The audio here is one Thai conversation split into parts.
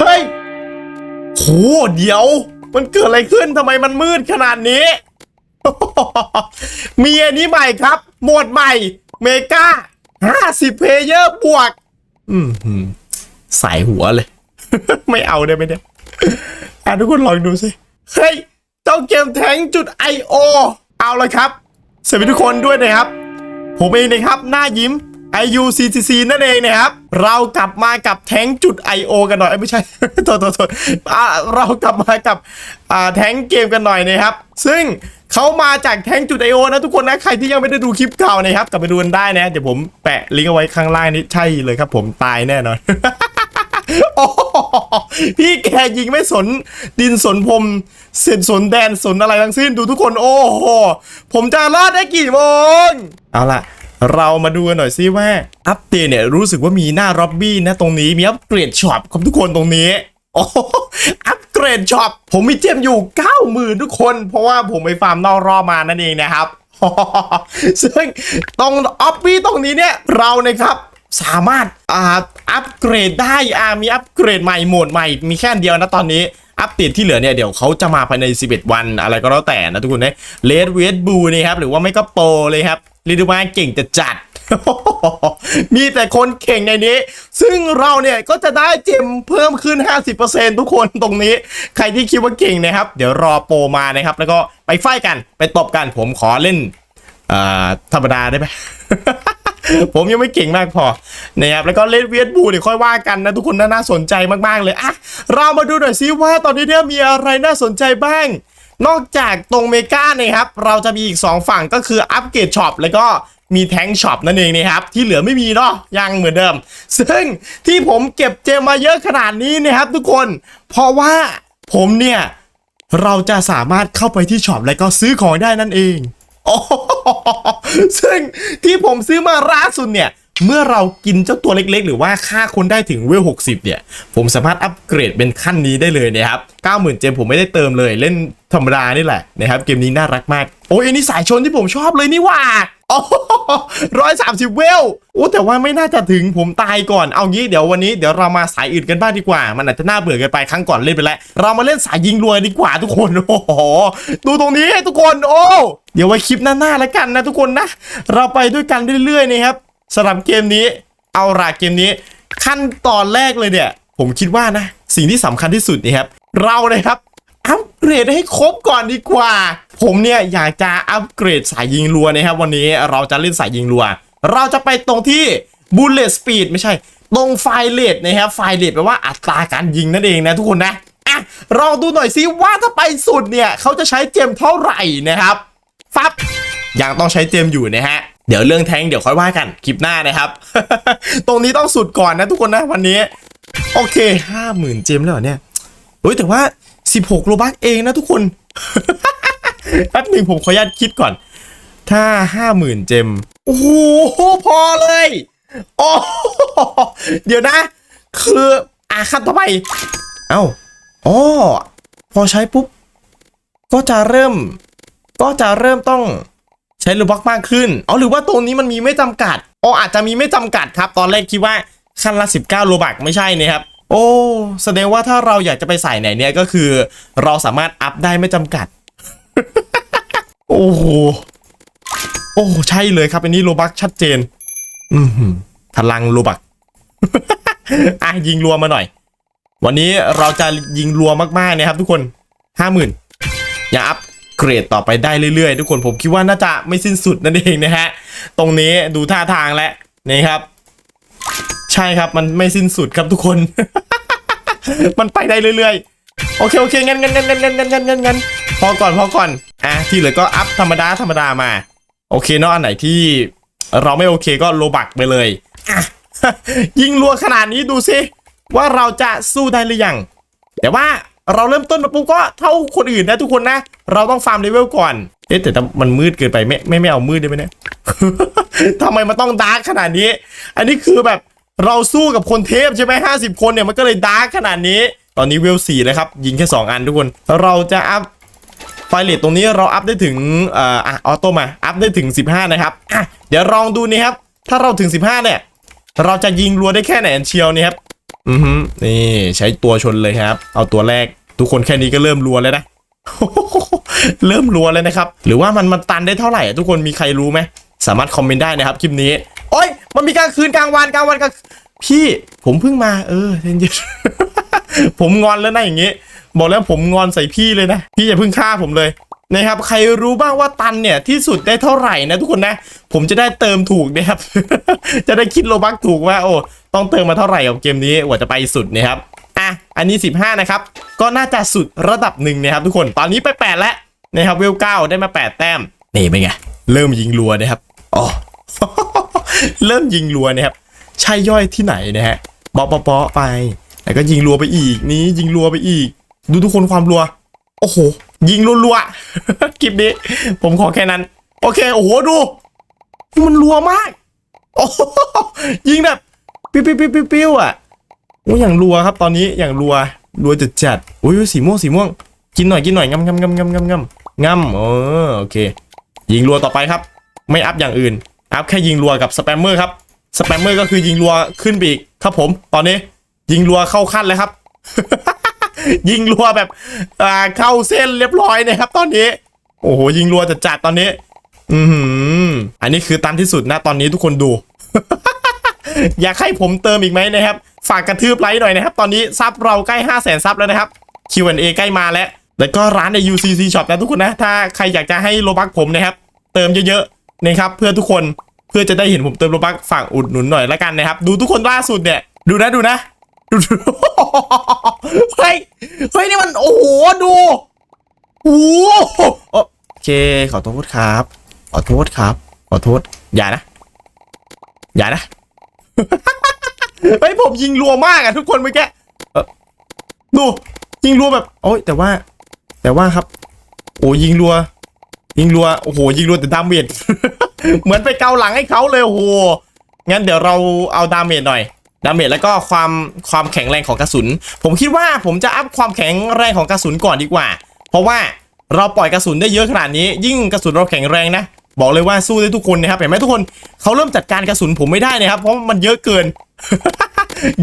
เฮ้ยโหเดี๋ยว มันเกิดอะไรขึ้นทำไมมันมืดขนาดนี้ มีอันนี้ใหม่ครับ โหมดใหม่ เมกา50เพเยอร์บวก อืมใส่หัวเลย ไม่เอาได้ไหมเนี่ยอะทุกคนลองดูสิ เฮ้ยเจ้าเกมแทงจุด IO เอาเลยครับสวัสดีทุกคนด้วยนะครับ ผมเองนะครับ หน้ายิ้ม IUCCC นั่นเองนะครับ เรากลับมากับแท้งจุด IO กันหน่อยไม่ใช่โทษโทษเรากลับมากับแท้งเกมกันหน่อยนะครับ ซึ่งเขามาจากแท้งจุด IO นะทุกคนนะ ใครที่ยังไม่ได้ดูคลิปเก่านะครับ กลับไปดูกันได้นะ เดี๋ยวผมแปะลิงก์เอาไว้ข้างล่างนี้ใช่เลยครับผมตายแน่นอนโอ้พี่แกยิงไม่สนดินสนพรมเสร็จสนแดนสนอะไรทั้งสิ้นดูทุกคน โอ้โห ผมจะรอดได้กี่โมงเอาล่ะ เรามาดูกันหน่อยซิว่าอัปเดตเนี่ยรู้สึกว่ามีหน้าร็อบบี้นะตรงนี้มีอัปเกรดช็อปครับทุกคนตรงนี้โอ้อัปเกรดช็อปผมมีเจมอยู่90,000ทุกคน เพราะว่าผมไปฟาร์มนอกรอบมานั่นเองนะครับซึ่งตรงออฟฟี่ตรงนี้เนี่ยเรานะครับสามารถอ่าอัปเกรดได้อ่ามีอัปเกรดใหม่โหมดใหม่มีแค่เดียวนะตอนนี้อัปเดตที่เหลือเนี่ยเดี๋ยวเขาจะมาภายใน 11 วันอะไรก็แล้วแต่นะทุกคนนะเลดเวดบูนี่ครับหรือว่าไม่ก็โปรเลยครับ รีด้ว่าเก่งจะจัด มีแต่คนเก่งในนี้ ซึ่งเราเนี่ยก็จะได้เจมเพิ่มขึ้น 50%ทุกคนตรงนี้ ใครที่คิดว่าเก่งนะครับ เดี๋ยวรอโปรมานะครับ แล้วก็ไปไฟกันไปตบกันผมขอเล่นธรรมดาได้ไหมผมยังไม่เก่งมากพอนะครับแล้วก็เล่นเวียดบูเดี๋ยค่อยว่ากันนะทุกคนน่าน่าสนใจมากๆเลยอะเรามาดูหน่อยซิว่าตอนนี้เนี่ยมีอะไรน่าสนใจบ้าง นอกจากตรงเมกาเนี่ยครับ เราจะมีอีก 2 ฝั่งก็คืออัปเกรดช็อปแล้วก็มีแทงช็อปนั่นเองนะครับ ที่เหลือไม่มีเนาะยังเหมือนเดิม ซึ่งที่ผมเก็บเจมมาเยอะขนาดนี้นะครับ ทุกคน เพราะว่าผมเนี่ย เราจะสามารถเข้าไปที่ช็อปแล้วก็ซื้อของได้นั่นเองโอ้ซึ่งที่ผมซื้อมาล่าสุดเนี่ย เมื่อเรากินเจ้าตัวเล็กๆ หรือว่าค่าคนได้ถึงเวล 60 เนี่ย ผมสามารถอัปเกรดเป็นขั้นนี้ได้เลยนะครับ 90,000 เจมผมไม่ได้เติมเลยเล่นธรรมดานี่แหละนะครับ เกมนี้น่ารักมาก โอ้ยอันนี้สายชนที่ผมชอบเลยนี่ว่าโอ้ร้อยสามสิบเวล โอ้แต่ว่าไม่น่าจะถึงผมตายก่อน เอางี้เดี๋ยววันนี้เดี๋ยวเรามาสายอื่นกันบ้างดีกว่า มันอาจจะน่าเบื่อเกินไปครั้งก่อนเล่นไปแล้ว เรามาเล่นสายยิงรวยดีกว่าทุกคน โอ้โห ดูตรงนี้ทุกคน โอ้ เดี๋ยวไว้คลิปหน้าๆแล้วกันนะทุกคนนะ เราไปด้วยกันเรื่อยๆนะครับ สำหรับเกมนี้เอาละเกมนี้ ขั้นตอนแรกเลยเนี่ย ผมคิดว่านะ สิ่งที่สำคัญที่สุดนี่ครับ เรานะครับอัปเกรดให้ครบก่อนดีกว่า ผมเนี่ยอยากจะอัปเกรดสายยิงรัวนะครับ วันนี้เราจะเล่นสายยิงรัว เราจะไปตรงที่ bullet speed ไม่ใช่ ตรงไฟเลทนะครับไฟเลทแปลว่าอัตราการยิงนั่นเองนะทุกคนนะอะลองดูหน่อยซิว่าถ้าไปสุดเนี่ย เขาจะใช้เจมเท่าไหร่นะครับ ฟับยังต้องใช้เจมอยู่นะฮะ เดี๋ยวเรื่องแทงเดี๋ยวค่อยว่ากันคลิปหน้านะครับ ตรงนี้ต้องสุดก่อนนะทุกคนนะวันนี้ โอเคห้าหมื่นเจมแล้วเนี่ยเฮ้ยแต่ว่า 16โลบักเองนะทุกคนแป๊บหนึ่งผมขออนุญาตคิดก่อน ถ้า50,000เจมโอ้โหพอเลยโอ้เดี๋ยวนะ คืออาคันต่อไป เอ้าอ๋อพอใช้ปุ๊บ ก็จะเริ่ม ก็จะเริ่มต้อง ใช้โลบักมากขึ้นอ๋อหรือว่าตรงนี้มันมีไม่จำกัดอ๋ออาจจะมีไม่จำกัดครับ ตอนแรกคิดว่าขั้นละ 19โลบักไม่ใช่นะครับโอ้แสดงว่าถ้าเราอยากจะไปใส่ไหนเนี่ยก็คือ เราสามารถอัพได้ไม่จำกัด โอ้โหโอ้ใช่เลยครับอันนี้โลบักชัดเจน อือหือพลังโลบักอะยิงรัวมาหน่อย วันนี้เราจะยิงรัวมากๆนะครับทุกคนห้าหมื่นอย่าอัพ เกรดต่อไปได้เรื่อยๆ ทุกคนผมคิดว่าน่าจะไม่สิ้นสุดนั่นเองนะฮะ ตรงนี้ดูท่าทางแล้วนี่ครับ ใช่ครับมันไม่สิ้นสุดครับทุกคน มันไปได้เรื่อยๆ โอเคโอเคงั้นงั้นงั้นงั้นงั้นงั้นงั้นงั้นพอก่อนพอก่อนอะที่เหลือก็อัพธรรมดาธรรมดามา โอเคเนาะอันไหนที่เราไม่โอเคก็โลบักไปเลยอะยิงรัวขนาดนี้ดูสิว่าเราจะสู้ได้หรือยังแต่ว่า เราเริ่มต้นมาปุ๊บก็เท่าคนอื่นนะทุกคนนะ เราต้องฟาร์มเลเวลก่อน เอ๊ะแต่มันมืดเกินไปไม่ไม่ไม่เอามืดได้ไหมเนี่ยทำไมมันต้องดาร์กขนาดนี้ อันนี้คือแบบเราสู้กับคนเทพใช่ไหมห้าสิบคนเนี่ยมันก็เลยดาร์กขนาดนี้ ตอนนี้เวลสี่เลยครับ ยิงแค่สองอันทุกคน เราจะอัพไฟเลทตรงนี้เราอัพได้ถึงเอ่อออโต้มา อัพได้ถึง 15 นะครับเดี๋ยวลองดูนี่ครับ ถ้าเราถึง 15 เนี่ย เราจะยิงรัวได้แค่ไหนอันเชียวนี่ครับ อือฮึนี่ใช้ตัวชนเลยครับ เอาตัวแรก ทุกคนแค่นี้ก็เริ่มรัวแล้วนะเริ่มรัวแล้วนะครับ หรือว่ามันมันตันได้เท่าไหร่อะทุกคนมีใครรู้ไหมสามารถคอมเมนต์ได้นะครับคลิปนี้ โอ้ยมันมีกลางคืนกลางวันกลางวันกลางพี่ผมเพิ่งมา เออเย็นๆผมงอนแล้วนะอย่างงี้ บอกแล้วผมงอนใส่พี่เลยนะ พี่อย่าเพิ่งฆ่าผมเลย นะครับ ใครรู้บ้างว่าตันเนี่ยที่สุดได้เท่าไหร่นะทุกคนนะ ผมจะได้เติมถูกนะครับ จะได้คิดโลบักถูกว่าโอ้ต้องเติมมาเท่าไหร่กับเกมนี้กว่าจะไปสุดนะครับ อะ อันนี้ 15 นะครับ ก็น่าจะสุดระดับหนึ่งนะครับ ทุกคน ตอนนี้ไป 8 แล้วนะครับ เวลเก้าได้มา 8 แต้ม นี่เป็นไง เริ่มยิงรัวนะครับ อ๋อ เริ่มยิงรัวนะครับ ใช่ย่อยที่ไหนนะฮะเปาะเปาะเปาะไป แล้วก็ยิงรัวไปอีก นี้ยิงรัวไปอีก ดูทุกคนความรัว โอ้โห ยิงรัวๆคลิปนี้ ผมขอแค่นั้น โอเค โอ้โหดูมันรัวมากโอ้ยิงแบบปิ้วปิ้วปิ้วปิ้วปิ้วอะโอ้อย่างรัวครับตอนนี้อย่างรัวรัวจัดจัดโอ้ยสีม่วงสีม่วง กินหน่อยกินหน่อยงำงำงำงำงำงำงำเออโอเค ยิงรัวต่อไปครับ ไม่อัพอย่างอื่น อัพแค่ยิงรัวกับสแปมเมอร์ครับสแปมเมอร์ก็คือยิงรัวขึ้นไปอีกครับผม ตอนนี้ ยิงรัวเข้าขั้นเลยครับ ยิงรัวแบบอ่าเข้าเส้นเรียบร้อยนะครับ ตอนนี้ โอ้โหยิงรัวจัดจัดตอนนี้ อือหืออันนี้คือตันที่สุดนะตอนนี้ทุกคนดู อยากให้ผมเติมอีกไหมนะครับ ฝากกระทืบไลค์หน่อยนะครับ ตอนนี้ซับเราใกล้5 0 0แสนซับแล้วนะครับ Q&A ใกล้มาแล้วแล้วก็ร้านใน UCC Shop นะทุกคนนะ ถ้าใครอยากจะให้โลบักผมนะครับ เติมเยอะๆนะครับ เพื่อทุกคนเพื่อจะได้เห็นผมเติมโลบักฝากอุดหนุนหน่อยละกันนะครับ ดูทุกคนล่าสุดเนี่ย ดูนะดูนะ เฮ้ย เฮ้ย นี่มัน โอ้โห ดูโอ้โหโอเค ขอโทษครับ ขอโทษครับ ขอโทษ อย่านะ อย่านะ เฮ้ย ผมยิงรัวมากอะทุกคนเมื่อกี้ดูยิงรัวแบบ โอ้ย แต่ว่า แต่ว่าครับ โอ้ยิงรัว ยิงรัว โอ้โห ยิงรัวแต่ดาเมจ เหมือนไปเกาหลังให้เขาเลยโอ้โห งั้นเดี๋ยวเราเอาดาเมจหน่อย ดาเมจแล้วก็ความความแข็งแรงของกระสุน ผมคิดว่าผมจะอัพความแข็งแรงของกระสุนก่อนดีกว่า เพราะว่าเราปล่อยกระสุนได้เยอะขนาดนี้ ยิ่งกระสุนเราแข็งแรงนะ บอกเลยว่าสู้ได้ทุกคนนะครับเห็นไหมทุกคนเขาเริ่มจัดการกระสุนผมไม่ได้นะครับ เพราะมันเยอะเกิน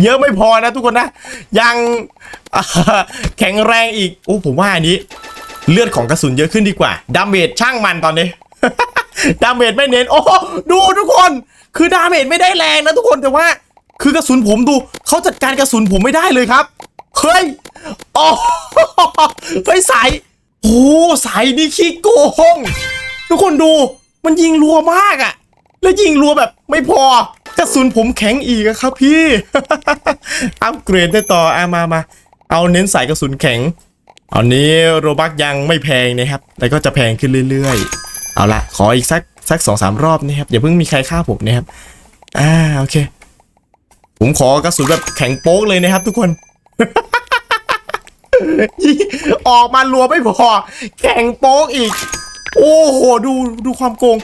เยอะไม่พอนะทุกคนนะ ยังแข็งแรงอีกโอ้ผมว่าอันนี้ เลือดของกระสุนเยอะขึ้นดีกว่าดาเมจช่างมันตอนนี้ดาเมจไม่เน้นโอ้ดูทุกคน คือดาเมจไม่ได้แรงนะทุกคนแต่ว่า คือกระสุนผมดูเขาจัดการกระสุนผมไม่ได้เลยครับ เฮ้ยอ้เฮ้ยสายโอ้สายนี่ขี้โกงทุกคนดูมันยิงรัวมากอะ่ะ แล้วยิงรัวแบบไม่พอกระสุนผมแข็งอีกครับพี่อัปเกรดได้ต่ออามามาเอาเน้นสายกระสุนแข็งอันนี้โรบักยังไม่แพงนะครับ แล้วก็จะแพงขึ้นเรื่อยๆ เอาละขออีกสักสักสองสามรอบนะครับอย่าเพิ่งมีใครฆ่าผมนะครับ อ่าโอเค ผมขอกระสุนแบบแข็งโป๊กเลยนะครับทุกคน ออกมารัวไม่พอ แข็งโป๊กอีก โอ้โห ดูดูความโกง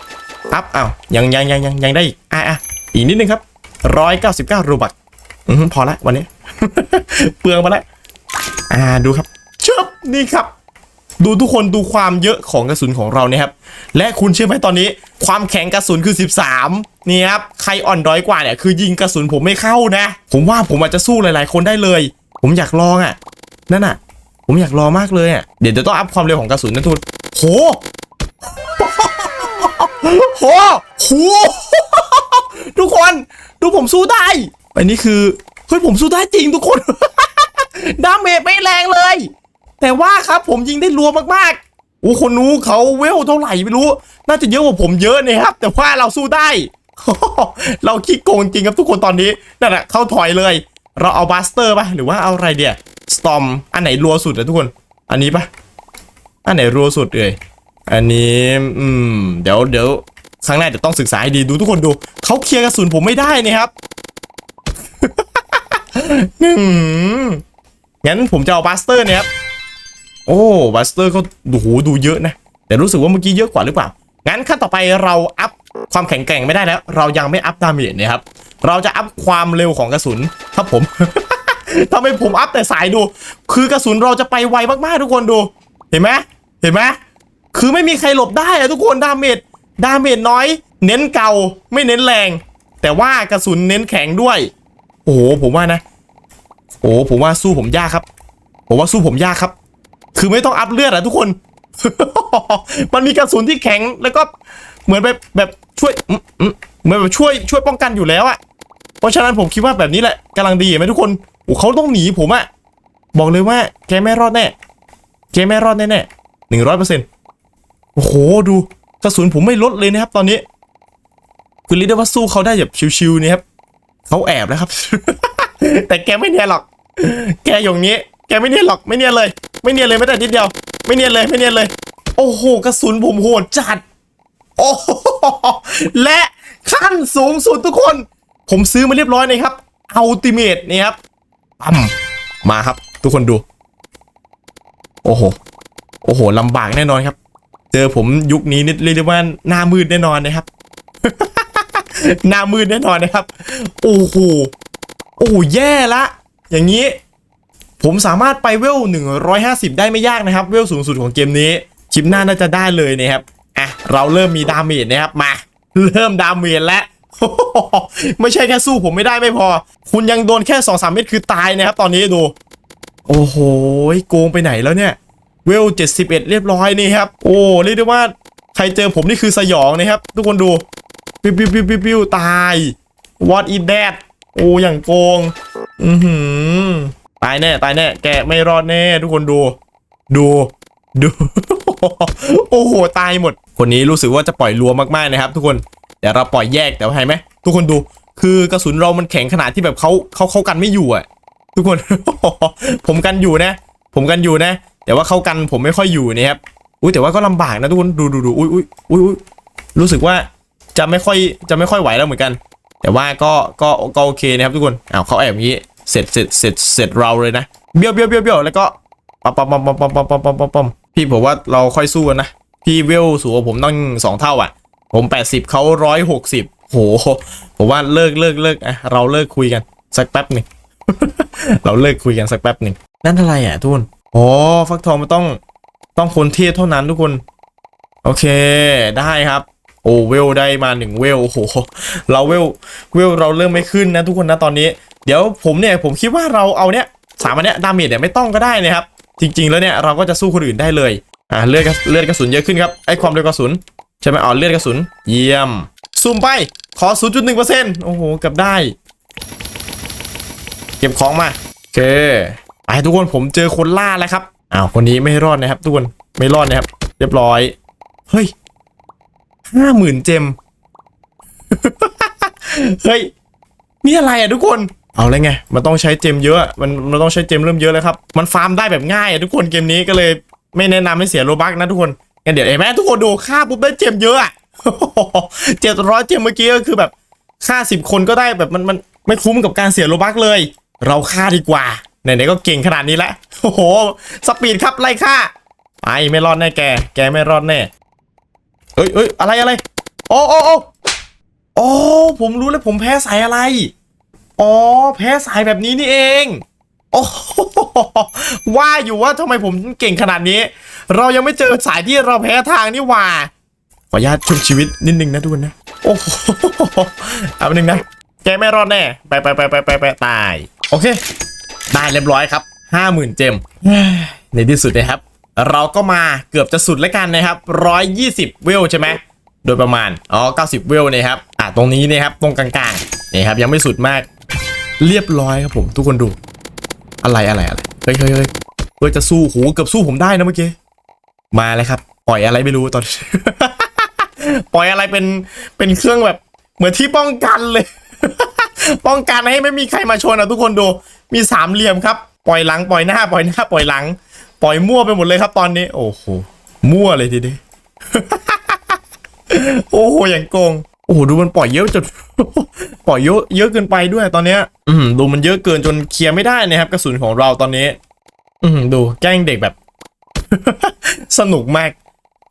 อัพอ้าวยังยังยังยังยังได้อีกอะอะอีกนิดนึงครับร้อยเก้าสิบเก้ารูบักอือหือพอละวันนี้ เปลืองมาแล้วอ่าดูครับชึบนี่ครับ ดูทุกคนดูความเยอะของกระสุนของเราเนี่ยครับ และคุณเชื่อไหมตอนนี้ ความแข็งกระสุนคือ 13นี่ครับใครอ่อนด้อยกว่าเนี่ยคือยิงกระสุนผมไม่เข้านะ ผมว่าผมอาจจะสู้หลาย ๆ คนได้เลย ผมอยากลองอะ นั่นอะ ผมอยากลองมากเลยอะเดี๋ยวจะต้องอัพความเร็วของกระสุนนะทุกคนโหโหโหทุกคนดูผมสู้ได้อันนี้คือเฮ้ยผมสู้ได้จริงทุกคนดาเมจไม่แรงเลย แต่ว่าครับผมยิงได้รัวมากๆโอ้คนนู้เขาเวลเท่าไหร่ไม่รู้ น่าจะเยอะกว่าผมเยอะนะครับ แต่ว่าเราสู้ได้ เราขี้โกงจริงครับทุกคนตอนนี้นั่นแหละเข้าถอยเลย เราเอาบัสเตอร์ป่ะหรือว่าเอาอะไรเดียสตอมอันไหนรัวสุดอะทุกคน อันนี้ป่ะอันไหนรัวสุดเอ่ยอันนี้อืมเดี๋ยวเดี๋ยวครั้งหน้าจะต้องศึกษาให้ดีดูทุกคนดูเขาเคลียร์กระสุนผมไม่ได้นี่ครับอืมงั้นผมจะเอาบัสเตอร์เนี่ยครับ โอ้บัสเตอร์ก็ดูโหดูเยอะนะ แต่รู้สึกว่าเมื่อกี้เยอะกว่าหรือเปล่า งั้นขั้นต่อไปเราอัพความแข็งแกร่งไม่ได้แล้ว เรายังไม่อัพดาเมจนะครับ เราจะอัพความเร็วของกระสุนครับผมทำไมผมอัพแต่สายดู คือกระสุนเราจะไปไวมากๆทุกคนดู เห็นไหมเห็นไหมคือไม่มีใครหลบได้อะทุกคนดาเมจดาเมจน้อย เน้นเก่าไม่เน้นแรง แต่ว่ากระสุนเน้นแข็งด้วย โอ้โหผมว่านะ โอ้ผมว่าสู้ผมยากครับ ผมว่าสู้ผมยากครับ คือไม่ต้องอัพเลือดอะทุกคน มันมีกระสุนที่แข็งแล้วก็เหมือนแบบแบบช่วยเหมือนแบบช่วยช่วยป้องกันอยู่แล้วอะเพราะฉะนั้นผมคิดว่าแบบนี้แหละกำลังดีไหมทุกคนโอ้เขาต้องหนีผมอะบอกเลยว่าแกไม่รอดแน่แกไม่รอดแน่แน่หนึ่งร้อยเปอร์เซ็นต์โอ้โหดูกระสุนผมไม่ลดเลยนะครับ ตอนนี้ คือเรียกได้ว่าสู้เขาได้แบบชิวๆนี่ครับเขาแอบแล้วครับ แต่แกไม่เนียหรอก แกอย่างนี้ แกไม่เนียนหรอกไม่เนียนเลย ไม่เนียนเลยแม้แต่นิดเดียว ไม่เนียนเลยไม่เนียนเลย โอ้โหกระสุนผมโหดจัด โอ้โหและขั้นสูงสุดทุกคน ผมซื้อมาเรียบร้อยนะครับอัลติเมทนี่ครับปั๊มมาครับ ทุกคนดู โอ้โหโอ้โหลำบากแน่นอนครับ เจอผมยุคนี้นี่เรียกว่าหน้ามืดแน่นอนนะครับหน้ามืดแน่นอนนะครับ โอ้โหโอ้แย่ละ อย่างนี้ ผมสามารถไปเวล 150 ได้ไม่ยากนะครับ เวลสูงสุดของเกมนี้คลิปหน้าน่าจะได้เลยนะครับ อะ เราเริ่มมีดาเมจนะครับ มา เริ่มดาเมจแล้ว ไม่ใช่แค่สู้ผมไม่ได้ไม่พอ คุณยังโดนแค่ 2-3 เม็ดคือตายนะครับ ตอนนี้ดู โอ้โห โกงไปไหนแล้วเนี่ย เวล 71 เรียบร้อยนี่ครับ โอ้เรียกได้ว่าใครเจอผมนี่คือสยองนะครับ ทุกคนดูปิ้วปิ้วปิ้วปิ้วปิ้วตาย what is that โอ้อย่างโกง อือหือ ตายแน่ตายแน่แกไม่รอดแน่ ทุกคนดู ดู ดู โอ้โหตายหมด คนนี้รู้สึกว่าจะปล่อยรัวมากๆนะครับ ทุกคนเดี๋ยวเราปล่อยแยกแต่ว่าเห็นไหมทุกคนดูคือกระสุนเรามันแข็งขนาดที่แบบเขาเขาเขากันไม่อยู่อะ ทุกคน ผมกันอยู่นะ ผมกันอยู่นะ แต่ว่าเขากันผมไม่ค่อยอยู่นะครับอุ้ยแต่ว่าก็ลำบากนะทุกคนดูดูดูอุ้ยอุ้ยอุ้ยอุ้ยรู้สึกว่าจะไม่ค่อยจะไม่ค่อยไหวแล้วเหมือนกัน แต่ว่าก็ก็ก็โอเคนะครับทุกคนอ้าวเขาแอบอย่างนี้ เสร็จเสร็จเสร็จเสร็จเราเลยนะเบี้ยวเบี้ยวเบี้ยวเบี้ยวแล้วก็ปั๊มปั๊มปั๊มปั๊มปั๊มปั๊มปั๊มปั๊มปั๊มพี่ผมว่าเราค่อยสู้กันนะพี่เวลสูงผมต้องสองเท่าอะ ผมแปดสิบเขาร้อยหกสิบโหผมว่าเลิกเลิกเลิกอะเราเลิกคุยกันสักแป๊บหนึ่งเราเลิกคุยกันสักแป๊บหนึ่งนั่นอะไรอะทุกคนอ๋อฟักทองมันต้องต้องคนเทพเท่านั้นทุกคน โอเคได้ครับ โอ้เวลได้มาหนึ่งเวลโอ้โหเราเวลเวลเราเริ่มไม่ขึ้นนะทุกคนนะตอนนี้ เดี๋ยวผมเนี่ยผมคิดว่าเราเอาเนี่ยสามอันเนี้ยดาเมจเนี่ยไม่ต้องก็ได้นะครับ จริง ๆ แล้วเนี่ยเราก็จะสู้คนอื่นได้เลยอ่าเลือดกระเลือดกระสุนเยอะขึ้นครับไอความเร็วกระสุนใช่ไหมอ๋อเลือดกระสุน เยี่ยมซูมไปขอ 0.1%โอ้โหเกับได้ เก็บของมาโอเคไปทุกคนผมเจอคนล่าแล้วครับอ้าวคนนี้ไม่รอดนะครับ ทุกคนไม่รอดนะครับ เรียบร้อย เฮ้ยห้าหมื่นเจมเฮ้ยนี่อะไรอะทุกคน เอาเลยไง มันต้องใช้เจมเยอะ มันมันต้องใช้เจมเริ่มเยอะแล้วครับ มันฟาร์มได้แบบง่ายอะทุกคนเกมนี้ก็เลยไม่แนะนำให้เสียโลบักนะทุกคนงั้นเดี๋ยวเห็นไหมทุกคนดูค่าปุ๊บได้เจมเยอะอะเจ็ดร้อยเจมเมื่อกี้ก็คือแบบค่าสิบคนก็ได้แบบมันมันไม่คุ้มกับการเสียโลบักเลย เราฆ่าดีกว่าไหนๆก็เก่งขนาดนี้แล้วโอ้โหสปีดครับไล่ฆ่าไอ้ไม่รอดแน่แก แกไม่รอดแน่เอ้ยเอ้ยอะไรอะไรโอ้โอ้โอ้โอ้ผมรู้แล้วผมแพ้สายอะไร อ๋อแพ้สายแบบนี้นี่เอง โอ้ว่าอยู่ว่าทำไมผมเก่งขนาดนี้ เรายังไม่เจอสายที่เราแพ้ทางนี่หว่า ขออนุญาตชุบชีวิตนิดนึงนะทุกคนนะ โอ้โหเอาหนึ่งนะ แกไม่รอดแน่ ไปไปไปไปไปไปตาย โอเค ได้เรียบร้อยครับห้าหมื่นเจม ในที่สุดนะครับ เราก็มาเกือบจะสุดแล้วกันนะครับร้อยยี่สิบเวลใช่ไหม โดยประมาณ อ๋อเก้าสิบเวลนะครับ อะ ตรงนี้นะครับ ตรงกลางๆนี่ครับ ยังไม่สุดมาก เรียบร้อยครับผม ทุกคนดู อะไรอะไรอะไร เฮ้ยเฮ้ยเฮ้ยเฮ้ยจะสู้โหเกือบสู้ผมได้นะเมื่อกี้ มาเลยครับ ปล่อยอะไรไม่รู้ตอน ปล่อยอะไรเป็น เป็นเครื่องแบบ เหมือนที่ป้องกันเลย ป้องกันให้ไม่มีใครมาชนอะทุกคนดู มีสามเหลี่ยมครับ ปล่อยหลัง ปล่อยหน้า ปล่อยหน้า ปล่อยหลัง ปล่อยมั่วไปหมดเลยครับตอนนี้ โอ้โห มั่วเลยทีเดียว โอ้โหอย่างโกงโอ้โหดูมันปล่อยเยอะจนปล่อยเยอะเยอะเกินไปด้วยตอนเนี้ย อืมดูมันเยอะเกินจนเคลียร์ไม่ได้นะครับกระสุนของเราตอนนี้ อืมดูแกล้งเด็กแบบ สนุกมาก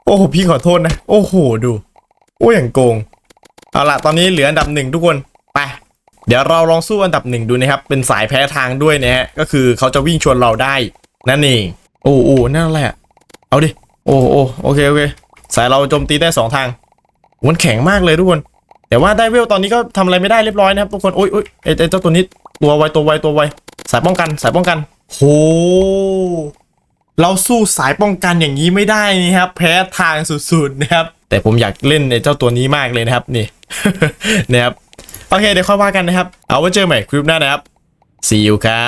โอ้โหพี่ขอโทษนะ โอ้โหดู โอ้อย่างโกงเอาล่ะตอนนี้เหลืออันดับหนึ่งทุกคนไปเดี๋ยวเราลองสู้อันดับหนึ่งดูนะครับ เป็นสายแพ้ทางด้วยนะฮะก็คือเขาจะวิ่งชวนเราได้นั่นเองโอ้โอ้นั่นอะไรอะเอาดิโอ้โอ้โอเคโอเคสายเราโจมตีได้สองทาง มันแข็งมากเลยทุกคน แต่ว่าได้เวลตอนนี้ก็ทำอะไรไม่ได้เรียบร้อยนะครับทุกคนโอ้ยโอ้ยไอ้ไอ้เจ้าตัวนี้ตัวไวตัวไวตัวไวสายป้องกันสายป้องกันโหเราสู้สายป้องกันอย่างนี้ไม่ได้นี่ครับ แพ้ทางสุดๆนะครับ แต่ผมอยากเล่นในเจ้าตัวนี้มากเลยนะครับนี่นะครับโอเคเดี๋ยวค่อยว่ากันนะครับ เอาไว้เจอใหม่คลิปหน้านะครับ see you ครับ